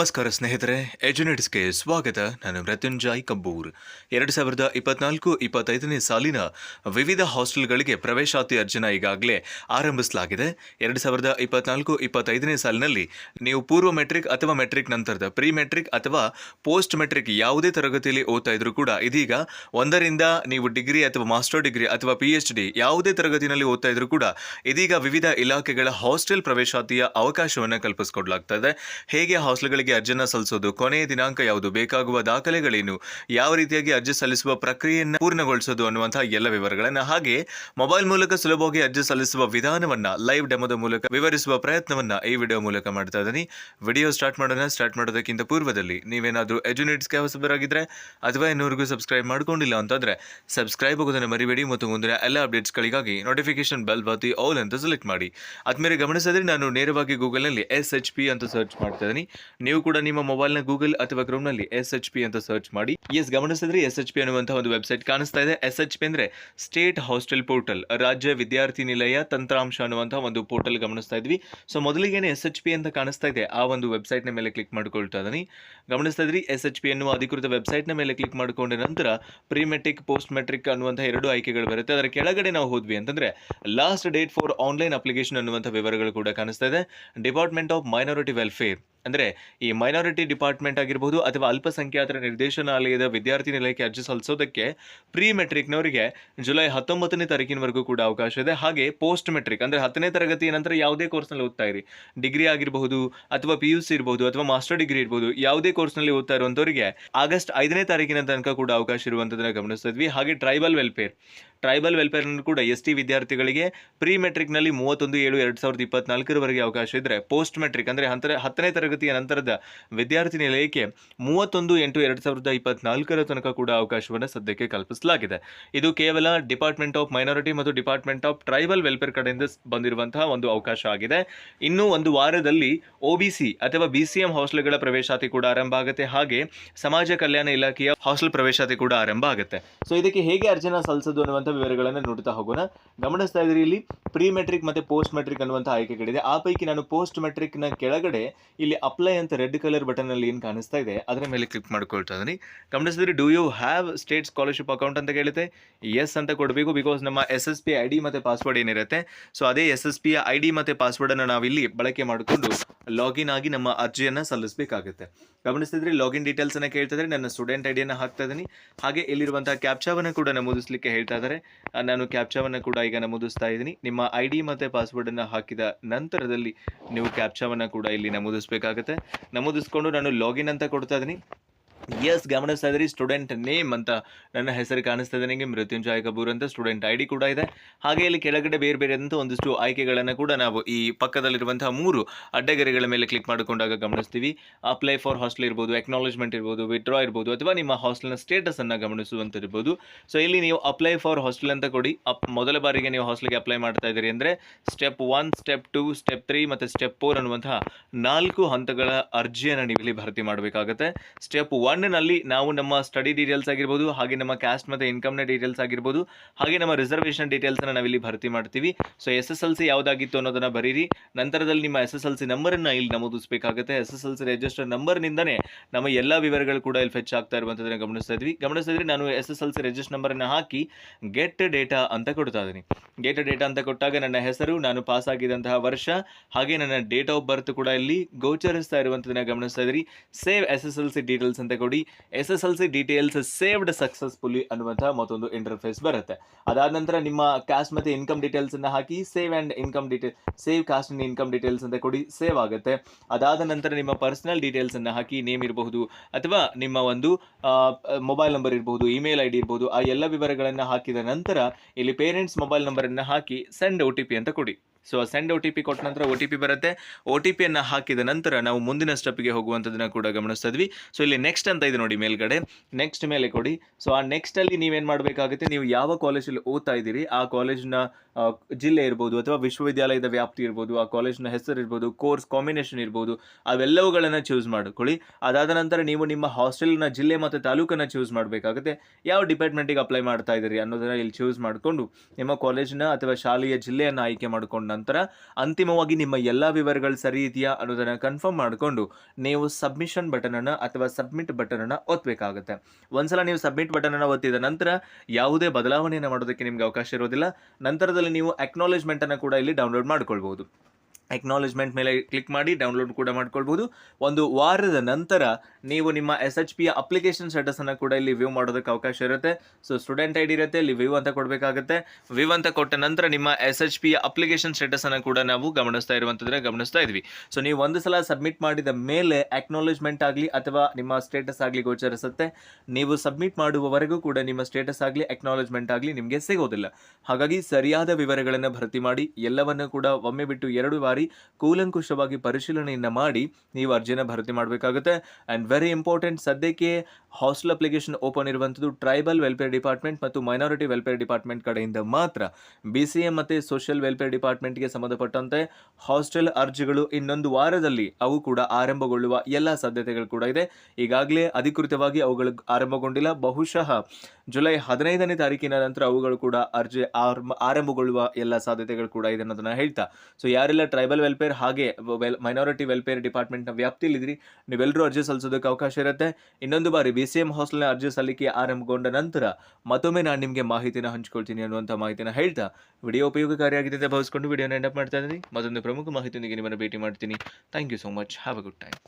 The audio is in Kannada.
ನಮಸ್ಕಾರ ಸ್ನೇಹಿತರೆ ಎಜುನೆಟ್ಸ್ಗೆ ಸ್ವಾಗತ. ನಾನು ಮೃತ್ಯುಂಜಯ್ ಕಬ್ಬೂರ್. ಎರಡು ಸಾವಿರದ ಇಪ್ಪತ್ನಾಲ್ಕು ಇಪ್ಪತ್ತೈದನೇ ಸಾಲಿನ ವಿವಿಧ ಹಾಸ್ಟೆಲ್ಗಳಿಗೆ ಪ್ರವೇಶಾತಿ ಅರ್ಜಿನ ಈಗಾಗಲೇ ಆರಂಭಿಸಲಾಗಿದೆ. ಎರಡು ಸಾವಿರದ ಇಪ್ಪತ್ನಾಲ್ಕು ಇಪ್ಪತ್ತೈದನೇ ಸಾಲಿನಲ್ಲಿ ನೀವು ಪೂರ್ವ ಮೆಟ್ರಿಕ್ ಅಥವಾ ಮೆಟ್ರಿಕ್ ನಂತರದ ಪ್ರಿ ಮೆಟ್ರಿಕ್ ಅಥವಾ ಪೋಸ್ಟ್ ಮೆಟ್ರಿಕ್ ಯಾವುದೇ ತರಗತಿಯಲ್ಲಿ ಓದ್ತಾ ಇದ್ರೂ ಕೂಡ ಇದೀಗ ಒಂದರಿಂದ ನೀವು ಡಿಗ್ರಿ ಅಥವಾ ಮಾಸ್ಟರ್ ಡಿಗ್ರಿ ಅಥವಾ ಪಿ ಎಚ್ ಡಿ ಯಾವುದೇ ತರಗತಿನಲ್ಲಿ ಓದ್ತಾ ಇದ್ರೂ ಕೂಡ ಇದೀಗ ವಿವಿಧ ಇಲಾಖೆಗಳ ಹಾಸ್ಟೆಲ್ ಪ್ರವೇಶಾತಿಯ ಅವಕಾಶವನ್ನು ಕಲ್ಪಿಸಿಕೊಡಲಾಗ್ತದೆ. ಹೇಗೆ ಹಾಸ್ಟೆಲ್ಗಳಿಗೆ ಅರ್ಜಿನ ಸಲ್ಲಿಸೋದು. ಕೊನೆಯ ದಿನಾಂಕ ಯಾವುದು? ಬೇಕಾಗುವ ದಾಖಲೆಗಳೇನು? ಯಾವ ರೀತಿಯಾಗಿ ಅರ್ಜಿ ಸಲ್ಲಿಸುವ ಪ್ರಕ್ರಿಯೆಯನ್ನು ಪೂರ್ಣಗೊಳಿಸೋದು ಅನ್ನುವಂತಹ ಎಲ್ಲ ವಿವರಗಳನ್ನು ಹಾಗೆ ಮೊಬೈಲ್ ಮೂಲಕ ಸುಲಭವಾಗಿ ಅರ್ಜಿ ಸಲ್ಲಿಸುವ ವಿಧಾನವನ್ನ, ಲೈವ್ ಡೆಮೋದ ಮೂಲಕ ವಿವರಿಸುವ ಪ್ರಯತ್ನವನ್ನ ಈ ವಿಡಿಯೋ ಮೂಲಕ ಮಾಡ್ತಾ ಇದ್ದೀನಿ. ವಿಡಿಯೋ ಸ್ಟಾರ್ಟ್ ಮಾಡೋಣ. ಸ್ಟಾರ್ಟ್ ಮಾಡೋದಕ್ಕಿಂತ ಪೂರ್ವದಲ್ಲಿ ನೀವೇನಾದರೂ ಎಜುನೇಟ್ಸ್ಗೆ ಹೊಸಬರಾಗಿದ್ರೆ ಅಥವಾ ಇನ್ನೂರಿಗೂ ಸಬ್ಸ್ಕ್ರೈಬ್ ಮಾಡ್ಕೊಂಡಿಲ್ಲ ಅಂತಂದ್ರೆ ಸಬ್ಸ್ಕ್ರೈಬ್ ಆಗೋದನ್ನು ಮರಿಬೇಡಿ ಮತ್ತು ಮುಂದಿನ ಎಲ್ಲ ಅಪ್ಡೇಟ್ಸ್ಗಳಿಗಾಗಿ ನೋಟಿಫಿಕೇಶನ್ ಬೆಲ್ ಬಾತಿ ಆಲ್ ಅಂತ ಸೆಲೆಕ್ಟ್ ಮಾಡಿ. ಅದ್ಮೇಲೆ ಗಮನಿಸಿದ್ರೆ ನಾನು ನೇರವಾಗಿ ಗೂಗಲ್ನಲ್ಲಿ ಎಸ್ ಎಚ್ ಪಿ ಅಂತ ಸರ್ಚ್ ಮಾಡ್ತಾ ಇದ್ದೀನಿ. ನೀವು ಕೂಡ ನಿಮ್ಮ ಮೊಬೈಲ್ನ ಗೂಗಲ್ ಅಥವಾ ಕ್ರೋಮ್ನಲ್ಲಿ ಎಸ್ ಎಚ್ ಪಿ ಅಂತ ಸರ್ಚ್ ಮಾಡಿ. ಎಸ್ ಗಮನಿಸಿದ್ರೆ ಎಸ್ ಎಚ್ ಪಿ ಅನ್ನುವಂತಹ ಒಂದು ವೆಬ್ಸೈಟ್ ಕಾಣಿಸ್ತಾ ಇದೆ. ಎಸ್ ಎಚ್ ಪಿ ಅಂದ್ರೆ ಸ್ಟೇಟ್ ಹಾಸ್ಟೆಲ್ ಪೋರ್ಟಲ್ ರಾಜ್ಯ ವಿದ್ಯಾರ್ಥಿ ನಿಲಯ, ತಂತ್ರಾಂಶ ಅನ್ನುವಂತಹ ಒಂದು ಪೋರ್ಟಲ್ ಗಮನಿಸ್ತಾ ಇದ್ವಿ. ಸೊ ಮೊದಲಿಗೆ ಎಸ್ ಎಚ್ ಪಿ ಅಂತ ಕಾಣಿಸ್ತಾ ಇದೆ. ಆ ಒಂದು ವೆಬ್ಸೈಟ್ನ ಮೇಲೆ ಕ್ಲಿಕ್ ಮಾಡ್ಕೊಳ್ತಾ ಇದ್ದೀನಿ ಗಮನಿಸ್ತಾ ಇದ್ರಿ ಎಸ್ ಎಚ್ ಪಿ ಅನ್ನುವ ಅಧಿಕೃತ ವೆಬ್ಸೈಟ್ನ ಮೇಲೆ ಕ್ಲಿಕ್ ಮಾಡಿಕೊಂಡ ನಂತರ ಪ್ರೀ ಮೆಟ್ರಿಕ್ ಪೋಸ್ಟ್ ಮೆಟ್ರಿಕ್ ಅನ್ನುವಂತಹ ಎರಡು ಆಯ್ಕೆಗಳು ಬರುತ್ತೆ. ಅದರ ಕೆಳಗಡೆ ನಾವು ಹೋದ್ವಿ ಅಂತಂದ್ರೆ last date for online application ಅನ್ನುವಂತಹ ವಿವರಗಳು ಕೂಡ ಕಾಣಿಸ್ತಾ ಇದೆ. ಡಿಪಾರ್ಟ್ಮೆಂಟ್ ಆಫ್ ಮೈನಾರಿಟಿ ವೆಲ್ಫೇರ್ ಅಂದ್ರೆ ಈ ಮೈನಾರಿಟಿ ಡಿಪಾರ್ಟ್ಮೆಂಟ್ ಆಗಿರ್ಬೋದು ಅಥವಾ ಅಲ್ಪಸಂಖ್ಯಾತರ ನಿರ್ದೇಶನಾಲಯದ ವಿದ್ಯಾರ್ಥಿ ನಿಲಯಕ್ಕೆ ಅರ್ಜಿ ಸಲ್ಲಿಸೋದಕ್ಕೆ ಪ್ರೀ ಮೆಟ್ರಿಕ್ನವರಿಗೆ ಜುಲೈ ಹತ್ತೊಂಬತ್ತನೇ ತಾರೀಕಿನವರೆಗೂ ಕೂಡ ಅವಕಾಶ ಇದೆ. ಹಾಗೆ ಪೋಸ್ಟ್ ಮೆಟ್ರಿಕ್ ಅಂದ್ರೆ ಹತ್ತನೇ ತರಗತಿಯ ನಂತರ ಯಾವುದೇ ಕೋರ್ಸ್ನಲ್ಲಿ ಓದ್ತಾ ಇರಿ. ಡಿಗ್ರಿ ಆಗಿರಬಹುದು ಅಥವಾ ಪಿ ಯು ಸಿ ಇರ್ಬೋದು ಅಥವಾ ಮಾಸ್ಟರ್ ಡಿಗ್ರಿ ಇರ್ಬೋದು, ಯಾವುದೇ ಕೋರ್ಸ್ನಲ್ಲಿ ಓದ್ತಾ ಇರುವಂಥವರಿಗೆ ಆಗಸ್ಟ್ ಐದನೇ ತಾರೀಕಿನ ತನಕ ಕೂಡ ಅವಕಾಶ ಇರುವಂತದನ್ನ ಗಮನಿಸ್ತಾ ಇದ್ವಿ. ಹಾಗೆ ಟ್ರೈಬಲ್ ವೆಲ್ಫೇರ್ ಟ್ರೈಬಲ್ ವೆಲ್ಫೇರ್ ಕೂಡ ಎಸ್ ಟಿ ವಿದ್ಯಾರ್ಥಿಗಳಿಗೆ ಪ್ರಿ ಮೆಟ್ರಿಕ್ನಲ್ಲಿ ಮೂವತ್ತೊಂದು ಏಳು ಎರಡು ಸಾವಿರದ ಇಪ್ಪತ್ತ್ನಾಲ್ಕರವರೆಗೆ ಅವಕಾಶ ಇದ್ದರೆ ಪೋಸ್ಟ್ ಮೆಟ್ರಿಕ್ ಅಂದರೆ ಹಂತರ ಹತ್ತನೇ ತರಗತಿಯ ನಂತರದ ವಿದ್ಯಾರ್ಥಿ ನಿಲಯಕ್ಕೆ ಮೂವತ್ತೊಂದು ಎಂಟು ಎರಡು ಸಾವಿರದ ಇಪ್ಪತ್ನಾಲ್ಕರ ತನಕ ಕೂಡ ಅವಕಾಶವನ್ನು ಸದ್ಯಕ್ಕೆ ಕಲ್ಪಿಸಲಾಗಿದೆ. ಇದು ಕೇವಲ ಡಿಪಾರ್ಟ್ಮೆಂಟ್ ಆಫ್ ಮೈನಾರಿಟಿ ಮತ್ತು ಡಿಪಾರ್ಟ್ಮೆಂಟ್ ಆಫ್ ಟ್ರೈಬಲ್ ವೆಲ್ಫೇರ್ ಕಡೆಯಿಂದ ಬಂದಿರುವಂತಹ ಒಂದು ಅವಕಾಶ ಆಗಿದೆ. ಇನ್ನು ಒಂದು ವಾರದಲ್ಲಿ ಒಬಿಸಿ ಅಥವಾ ಬಿ ಸಿ ಎಂ ಹಾಸ್ಟೆಲ್ಗಳ ಪ್ರವೇಶಾತಿ ಕೂಡ ಆರಂಭ ಆಗುತ್ತೆ. ಹಾಗೆ ಸಮಾಜ ಕಲ್ಯಾಣ ಇಲಾಖೆಯ ಹಾಸ್ಟೆಲ್ ಪ್ರವೇಶಾತಿ ಕೂಡ ಆರಂಭ ಆಗುತ್ತೆ. ಸೊ ಇದಕ್ಕೆ ಹೇಗೆ ಅರ್ಜಿನ ಸಲ್ಲಿಸೋದು ಅನ್ನುವಂಥ ವಿವರಗಳನ್ನು ನೋಡ್ತಾ ಹೋಗೋಣ. ಗಮನಿಸ್ತಾ ಇದ್ರಿ ಇಲ್ಲಿ ಪ್ರಿ ಮೆಟ್ರಿಕ್ ಮತ್ತೆ ಪೋಸ್ಟ್ ಮೆಟ್ರಿಕ್ ಅನ್ನುವಂಥ ಆಯ್ಕೆಗಳಿದೆ. ಆ ಪೈಕಿ ನಾನು ಪೋಸ್ಟ್ ಮೆಟ್ರಿಕ್ನ ಕೆಳಗಡೆ ಇಲ್ಲಿ ಅಪ್ಲೈ ಅಂತ ರೆಡ್ ಕಲರ್ ಬಟನ್ ಅಲ್ಲಿ ಏನು ಕಾಣಿಸ್ತಾ ಇದೆ, ಅದರ ಮೇಲೆ ಕ್ಲಿಕ್ ಮಾಡ್ಕೊಳ್ತಾ ಇದ್ದೀನಿ. ಗಮನಿಸಿದ್ರೆ do you have state scholarship account ಅಂತ ಕೇಳುತ್ತೆ ಎಸ್ ಅಂತ ಕೊಡಬೇಕು ಬಿಕಾಸ್ ನಮ್ಮ S S P I D ಮತ್ತು ಪಾಸ್ವರ್ಡ್ ಏನಿರುತ್ತೆ ಸೊ ಅದೇ S S P I D ಮತ್ತು ಪಾಸ್ವರ್ಡನ್ನು ನಾವಿಲ್ಲಿ ಬಳಕೆ ಮಾಡಿಕೊಂಡು ಲಾಗಿನ್ ಆಗಿ ನಮ್ಮ ಅರ್ಜಿಯನ್ನು ಸಲ್ಲಿಸಬೇಕಾಗುತ್ತೆ. ಗಮನಿಸಿದ್ರೆ ಲಾಗಿನ್ ಡೀಟೇಲ್ಸನ್ನು ಕೇಳ್ತಾ ಇದ್ದಾರೆ ನನ್ನ ಸ್ಟೂಡೆಂಟ್ ಐ ಡಿಯನ್ನು ಹಾಕ್ತಾ ಇದ್ದೀನಿ. ಹಾಗೆ ಇಲ್ಲಿರುವಂಥ ಕ್ಯಾಪ್ಚಾವನ್ನು ಕೂಡ ನಮೂದಿಸಲಿಕ್ಕೆ ಹೇಳ್ತಾ ಇದ್ದಾರೆ. ನಾನು ಕ್ಯಾಪ್ಚಾವನ್ನು ಕೂಡ ಈಗ ನಮೂದಿಸ್ತಾ ಇದ್ದೀನಿ. ನಿಮ್ಮ ಐ ಡಿ ಮತ್ತು ಪಾಸ್ವರ್ಡನ್ನು ಹಾಕಿದ ನಂತರದಲ್ಲಿ ನೀವು ಕ್ಯಾಪ್ಚಾವನ್ನು ಕೂಡ ಇಲ್ಲಿ ನಮೂದಿಸಬೇಕಾಗುತ್ತೆ. ನಮೂದಿಸ್ಕೊಂಡು ನಾನು ಲಾಗಿನ್ ಅಂತ ಕೊಡ್ತಾ ಇದ್ದೀನಿ. ಎಸ್ ಗಮನಿಸ್ತಾ ಇದ್ರಿ ಸ್ಟೂಡೆಂಟ್ ನೇಮ್ ಅಂತ ನನ್ನ ಹೆಸರು ಕಾಣಿಸ್ತಾ ಇದೆ ನನಗೆ ಮೃತ್ಯುಂಜಯ ಕಪೂರ್ ಅಂತ ಸ್ಟೂಡೆಂಟ್ ಐ ಡಿ ಕೂಡ ಇದೆ. ಹಾಗೆ ಇಲ್ಲಿ ಕೆಳಗಡೆ ಬೇರೆ ಬೇರೆ ಅಂತ ಒಂದಿಷ್ಟು ಆಯ್ಕೆಗಳನ್ನು ಕೂಡ ನಾವು ಈ ಪಕ್ಕದಲ್ಲಿರುವಂತಹ ಮೂರು ಅಡ್ಡಗೆರೆಗಳ ಮೇಲೆ ಕ್ಲಿಕ್ ಮಾಡಿಕೊಂಡಾಗ ಗಮನಿಸ್ತೀವಿ. ಅಪ್ಲೈ ಫಾರ್ ಹಾಸ್ಟೆಲ್ ಇರ್ಬೋದು ಎಕ್ನಾಲೇಜ್ಮೆಂಟ್ ಇರ್ಬೋದು ವಿಡ್ರಾ ಇರ್ಬೋದು, ಅಥವಾ ನಿಮ್ಮ ಹಾಸ್ಟೆಲ್ನ ಸ್ಟೇಟಸ್ ಅನ್ನು ಗಮನಿಸುವಂತಿರ್ಬೋದು ಸೊ ಇಲ್ಲಿ ನೀವು ಅಪ್ಲೈ ಫಾರ್ ಹಾಸ್ಟೆಲ್ ಅಂತ ಕೊಡಿ. ಅಪ್, ಮೊದಲ ಬಾರಿಗೆ ನೀವು ಹಾಸ್ಟೆಲ್ಗೆ ಅಪ್ಲೈ ಮಾಡ್ತಾ ಇದ್ದೀರಿ ಅಂದರೆ step one step two step three ಮತ್ತು ಸ್ಟೆಪ್ ಫೋರ್ ಅನ್ನುವಂತಹ ನಾಲ್ಕು ಹಂತಗಳ ಅರ್ಜಿಯನ್ನು ನೀವು ಇಲ್ಲಿ ಭರ್ತಿ ಮಾಡಬೇಕಾಗುತ್ತೆ. ಸ್ಟೆಪ್ ಒನ್ನಲ್ಲಿ ನಾವು ನಮ್ಮ ಸ್ಟಡಿ ಡೀಟೇಲ್ಸ್ ಆಗಿರ್ಬೋದು, ಹಾಗೆ ನಮ್ಮ ಕ್ಯಾಸ್ಟ್ ಮತ್ತು ಇನ್ಕಮ್ನ ಡೀಟೇಲ್ಸ್ ಆಗಿರ್ಬೋದು, ಹಾಗೆ ನಮ್ಮ ರಿಸರ್ವೇಷನ್ ಡೀಟೇಲ್ಸನ್ನು ನಾವಿಲ್ಲಿ ಭರ್ತಿ ಮಾಡ್ತೀವಿ. So S S L C ಯಾವುದಾಗಿತ್ತು ಅನ್ನೋದನ್ನು ಬರೀರಿ. ನಂತರದಲ್ಲಿ ನಿಮ್ಮ ಎಸ್ ಎಸ್ ಎಲ್ ಸಿ ನಂಬರನ್ನು ಇಲ್ಲಿ ನಮೂದಿಸಬೇಕಾಗುತ್ತೆ. S S L C register ನಂಬರ್ನಿಂದನೇ ನಮ್ಮ ಎಲ್ಲ ವಿವರಗಳು ಕೂಡ ಇಲ್ಲಿ ಫೆಚ್ ಆಗ್ತಾ ಇರುವಂಥದ್ದನ್ನು ಗಮನಿಸ್ತಾ ಇದ್ವಿ. ಗಮನಿಸಿದ್ರೆ ನಾನು S S L C register ನಂಬರನ್ನು ಹಾಕಿ ಗೆಟ್ ಡೇಟಾ ಅಂತ ಕೊಡ್ತಾ ಇದ್ದೀನಿ. ಗೆಟ್ ಡೇಟಾ ಅಂತ ಕೊಟ್ಟಾಗ ನನ್ನ ಹೆಸರು, ನಾನು ಪಾಸ್ ಆಗಿದಂತಹ ವರ್ಷ, ಹಾಗೆ ನನ್ನ ಡೇಟ್ ಆಫ್ ಬರ್ತ್ ಕೂಡ ಇಲ್ಲಿ ಗೋಚರಿಸ್ತಾ ಇರುವಂಥದ್ದನ್ನ ಗಮನಿಸ್ತಾ ಇದ್ರಿ. Save S S L C details ಅಂತ ಕೊಡಿ. S S L C details saved successfully ಅನ್ನುವಂತಹ ಮತ್ತೊಂದು ಇಂಟರ್ಫೇಸ್ ಬರುತ್ತೆ. ಅದಾದ ನಂತರ ನಿಮ್ಮ ಕ್ಯಾಸ್ಟ್ ಮತ್ತೆ ಇನ್ಕಮ್ ಡೀಟೇಲ್ಸ್ ಅನ್ನ ಹಾಕಿ save and income detail save caste and income details ಅಂತ ಕೊಡಿ ಸೇವ್ ಆಗುತ್ತೆ. ಅದಾದ ನಂತರ ನಿಮ್ಮ ಪರ್ಸನಲ್ ಡೀಟೇಲ್ಸ್ ಅನ್ನ ಹಾಕಿ ನೇಮ್ ಇರಬಹುದು, ಅಥವಾ ನಿಮ್ಮ ಒಂದು ಮೊಬೈಲ್ ನಂಬರ್ ಇರಬಹುದು ಇಮೇಲ್ ಐ ಡಿ ಇರಬಹುದು, ಆ ಎಲ್ಲ ವಿವರಗಳನ್ನು ಹಾಕಿದ ನಂತರ, ಇಲ್ಲಿ ಪೇರೆಂಟ್ಸ್ ಮೊಬೈಲ್ ನಂಬರನ್ನು ಹಾಕಿ ಸೆಂಡ್ ಒ ಟಿ ಪಿ ಅಂತ ಕೊಡಿ. So send O T P ಕೊಟ್ಟ ನಂತರ ಒ ಟಿ ಪಿ ಬರುತ್ತೆ. ಒ ಟಿ ಪಿಯನ್ನು ಹಾಕಿದ ನಂತರ ನಾವು ಮುಂದಿನ ಸ್ಟೆಪ್ಗೆ ಹೋಗುವಂಥದ್ದನ್ನ ಕೂಡ ಗಮನಿಸ್ತಾ ಇದ್ವಿ. ಸೊ ಇಲ್ಲಿ ನೆಕ್ಸ್ಟ್ ಅಂತ ಇದೆ ನೋಡಿ ಮೇಲ್ಗಡೆ. ನೆಕ್ಸ್ಟ್ ಮೇಲೆ ಕೊಡಿ. ಸೊ ಆ ನೆಕ್ಸ್ಟ್ ಅಲ್ಲಿ ನೀವೇನು ಮಾಡಬೇಕಾಗುತ್ತೆ? ನೀವು ಯಾವ ಕಾಲೇಜಲ್ಲಿ ಓದ್ತಾ ಇದ್ದೀರಿ ಆ ಕಾಲೇಜ್ನ ಆ, ಜಿಲ್ಲೆ ಇರ್ಬೋದು ಅಥವಾ ವಿಶ್ವವಿದ್ಯಾಲಯದ ವ್ಯಾಪ್ತಿ ಇರ್ಬೋದು, ಆ ಕಾಲೇಜ್ನ ಹೆಸರು ಇರ್ಬೋದು, ಕೋರ್ಸ್ ಕಾಂಬಿನೇಷನ್ ಇರ್ಬೋದು, ಅವೆಲ್ಲವುಗಳನ್ನು ಚೂಸ್ ಮಾಡ್ಕೊಳ್ಳಿ. ಅದಾದ ನಂತರ ನೀವು ನಿಮ್ಮ ಹಾಸ್ಟೆಲ್ನ ಜಿಲ್ಲೆ ಮತ್ತು ತಾಲೂಕನ್ನು ಚೂಸ್ ಮಾಡಬೇಕಾಗುತ್ತೆ. ಯಾವ ಡಿಪಾರ್ಟ್ಮೆಂಟಿಗೆ ಅಪ್ಲೈ ಮಾಡ್ತಾ ಇದ್ದೀರಿ ಅನ್ನೋದನ್ನು ಇಲ್ಲಿ ಚೂಸ್ ಮಾಡಿಕೊಂಡು ನಿಮ್ಮ ಕಾಲೇಜಿನ ಅಥವಾ ಶಾಲೆಯ ಜಿಲ್ಲೆಯನ್ನು ಆಯ್ಕೆ ಮಾಡಿಕೊಂಡ ನಂತರ ಅಂತಿಮವಾಗಿ ನಿಮ್ಮ ಎಲ್ಲ ವಿವರಗಳು ಸರಿ ಇದೆಯಾ ಅನ್ನೋದನ್ನು ಕನ್ಫರ್ಮ್ ಮಾಡಿಕೊಂಡು ನೀವು ಸಬ್ಮಿಷನ್ ಬಟನನ್ನು ಅಥವಾ ಸಬ್ಮಿಟ್ ಬಟನನ್ನು ಒತ್ತಬೇಕಾಗುತ್ತೆ ಒಂದ್ಸಲ ನೀವು ಸಬ್ಮಿಟ್ ಬಟನನ್ನು ಒತ್ತಿದ ನಂತರ ಯಾವುದೇ ಬದಲಾವಣೆಯನ್ನು ಮಾಡೋದಕ್ಕೆ ನಿಮಗೆ ಅವಕಾಶ ಇರೋದಿಲ್ಲ. ನಂತರದಲ್ಲಿ ನೀವು ಅಕ್ನಾಲೇಜ್ಮೆಂಟನ್ನು ಕೂಡ ಇಲ್ಲಿ ಡೌನ್ಲೋಡ್ ಮಾಡ್ಕೊಳ್ಬೋದು ಅಕ್ನಾಲೇಜ್ಮೆಂಟ್ ಮೇಲೆ ಕ್ಲಿಕ್ ಮಾಡಿ ಡೌನ್ಲೋಡ್ ಕೂಡ ಮಾಡ್ಕೊಳ್ಬೋದು. ಒಂದು ವಾರದ ನಂತರ ನೀವು ನಿಮ್ಮ ಎಸ್ ಎಚ್ ಪಿ ಅಪ್ಲಿಕೇಶನ್ ಸ್ಟೇಟಸನ್ನು ಕೂಡ ಇಲ್ಲಿ ವ್ಯೂ ಮಾಡೋದಕ್ಕೆ ಅವಕಾಶ ಇರುತ್ತೆ. ಸೊ ಸ್ಟೂಡೆಂಟ್ ಐ ಡಿ ಇರುತ್ತೆ, ಇಲ್ಲಿ ವ್ಯೂ ಅಂತ ಕೊಡಬೇಕಾಗುತ್ತೆ. ವ್ಯೂ ಅಂತ ಕೊಟ್ಟ ನಂತರ ನಿಮ್ಮ ಎಸ್ ಎಚ್ ಪಿ ಅಪ್ಲಿಕೇಶನ್ ಸ್ಟೇಟಸನ್ನು ಕೂಡ ನಾವು ಗಮನಿಸ್ತಾ ಇರುವಂಥದ್ದನ್ನ ಗಮನಿಸ್ತಾ ಇದ್ವಿ. ಸೊ ನೀವು ಒಂದು ಸಲ ಸಬ್ಮಿಟ್ ಮಾಡಿದ ಮೇಲೆ ಅಕ್ನಾಲೇಜ್ಮೆಂಟ್ ಆಗಲಿ ಅಥವಾ ನಿಮ್ಮ ಸ್ಟೇಟಸ್ ಆಗಲಿ ಗೋಚರಿಸುತ್ತೆ. ನೀವು ಸಬ್ಮಿಟ್ ಮಾಡುವವರೆಗೂ ಕೂಡ ನಿಮ್ಮ ಸ್ಟೇಟಸ್ ಆಗಲಿ ಅಕ್ನಾಲೇಜ್ಮೆಂಟ್ ಆಗಲಿ ನಿಮಗೆ ಸಿಗೋದಿಲ್ಲ. ಹಾಗಾಗಿ ಸರಿಯಾದ ವಿವರಗಳನ್ನು ಭರ್ತಿ ಮಾಡಿ ಎಲ್ಲವನ್ನು ಕೂಡ ಒಮ್ಮೆ ಬಿಟ್ಟು ಎರಡು ಬಾರಿ ಕೂಲಂಕುಷವಾಗಿ ಪರಿಶೀಲನೆಯನ್ನು ಮಾಡಿ ನೀವು ಅರ್ಜಿನ ಭರ್ತಿ ಮಾಡಬೇಕಾಗುತ್ತೆ. ಆ್ಯಂಡ್ ವೆರಿ ಇಂಪಾರ್ಟೆಂಟ್ ಸದ್ಯಕ್ಕೆ ಹಾಸ್ಟೆಲ್ ಅಪ್ಲಿಕೇಶನ್ ಓಪನ್ ಇರುವಂಥದ್ದು ಟ್ರೈಬಲ್ ವೆಲ್ಫೇರ್ ಡಿಪಾರ್ಟ್ಮೆಂಟ್ ಮತ್ತು ಮೈನಾರಿಟಿ ವೆಲ್ಫೇರ್ ಡಿಪಾರ್ಟ್ಮೆಂಟ್ ಕಡೆಯಿಂದ ಮಾತ್ರ. ಬಿ ಸಿ ಎಂ ಮತ್ತು ಸೋಷಿಯಲ್ ವೆಲ್ಫೇರ್ ಡಿಪಾರ್ಟ್ಮೆಂಟ್ಗೆ ಸಂಬಂಧಪಟ್ಟಂತೆ ಹಾಸ್ಟೆಲ್ ಅರ್ಜಿಗಳು ಇನ್ನೊಂದು ವಾರದಲ್ಲಿ ಅವು ಕೂಡ ಆರಂಭಗೊಳ್ಳುವ ಎಲ್ಲ ಸಾಧ್ಯತೆಗಳು ಕೂಡ ಇದೆ. ಈಗಾಗಲೇ ಅಧಿಕೃತವಾಗಿ ಅವುಗಳು ಆರಂಭಗೊಂಡಿಲ್ಲ. ಬಹುಶಃ ಜುಲೈ ಹದಿನೈದನೇ ತಾರೀಕಿನ ನಂತರ ಅವುಗಳು ಕೂಡ ಅರ್ಜಿ ಆರಂಭ ಆರಂಭಗೊಳ್ಳುವ ಎಲ್ಲ ಸಾಧ್ಯತೆಗಳು ಕೂಡ ಇದೆ ಅನ್ನೋದನ್ನ ಹೇಳ್ತಾ. ಸೊ ಯಾರೆಲ್ಲ ಟ್ರೈಬಲ್ ವೆಲ್ಫೇರ್ ಹಾಗೆ ವೆಲ್, ಮೈನಾರಿಟಿ ವೆಲ್ಫೇರ್ ಡಿಪಾರ್ಟ್ಮೆಂಟ್ನ ವ್ಯಾಪ್ತಿಯಲ್ಲಿದ್ದೀರಿ ನೀವೆಲ್ಲರೂ ಅರ್ಜಿ ಸಲ್ಲಿಸೋದಕ್ಕೆ ಅವಕಾಶ ಇರುತ್ತೆ ಇನ್ನೊಂದು ಬಾರಿ ಬಿ ಸಿ ಎಂ ಹಾಸ್ಟೆಲ್ನ ಅರ್ಜಿ ಸಲ್ಲಿಕೆ ಆರಂಭಗೊಂಡ ನಂತರ ಮತ್ತೊಮ್ಮೆ ನಾನು ನಿಮಗೆ ಮಾಹಿತಿನ ಹಂಚ್ಕೊಳ್ತೀನಿ ಅನ್ನುವಂಥ ಮಾಹಿತಿನ ಹೇಳ್ತಾ ವಿಡಿಯೋ ಉಪಯೋಗಕಾರಿಯಾಗಿದೆ ಅಂತ ಭಾವಿಸ್ಕೊಂಡು ವಿಡಿಯೋನ ಎಂಡಪ್ ಮಾಡ್ತಾ ಇದ್ದೀನಿ. ಮತ್ತೊಂದು ಪ್ರಮುಖ ಮಾಹಿತಿಯೊಂದಿಗೆ ನಿಮ್ಮನ್ನು ಭೇಟಿ ಮಾಡ್ತೀನಿ. Thank you so much have a good time